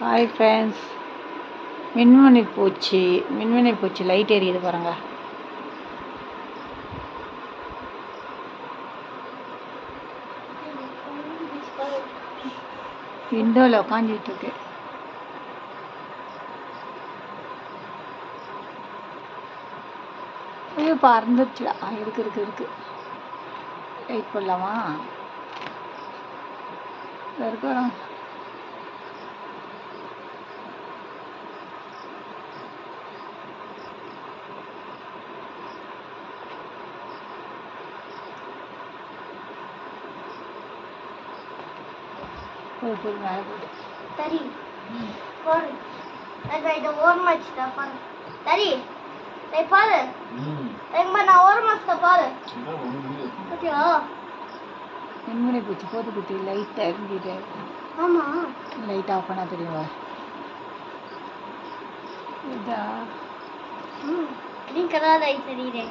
Hi friends மின்மணி பூச்சி மின்மணி பூச்சி light எரியுது பாருங்க. விண்டோவில் உட்காந்துட்டு இருக்கு. ஐயோ பறந்துச்சுடா இருக்கு இருக்கு இருக்கு. லைட் போடலாமா? இருக்கிறோம் ஓரமா வச்சுட்டா பாரு சரி டேய் பாரு. எங்க நான் ஓரமா வச்சுட்டா பாரு. பாத்தியா? மின்மணி பூச்சி போட்டு குட்டி லைட் எரிஞ்சிட்டு ஆமா. லைட் ஆஃப் பண்ணா தெரியுமா? இதா. ம் கிரீன் கலர் லைட் தெரியுதே.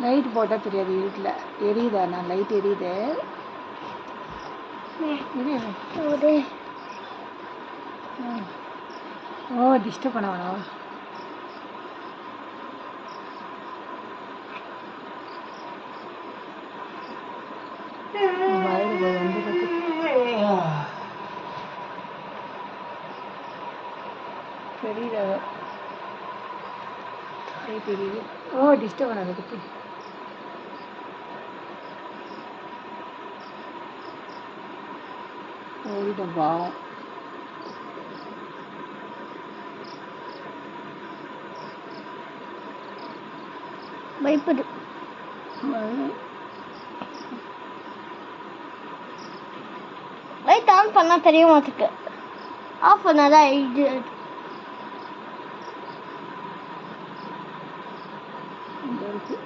லைட் போட்டால் தெரியாது வீட்டில் எரியுதா? நான் லைட் எரியுது. ஓ டிஸ்டர்ப் பண்ண வேணாம் தெரியுதா? லைட் எரியுது ஓ டிஸ்டர்ப் பண்ணாத குட்டி பாவம் பயப்படு. லைட் ஆன் பண்ணா தெரிய மாட்டுக்கு ஆஃப் பண்ணாதான் இது. இங்க இருக்கு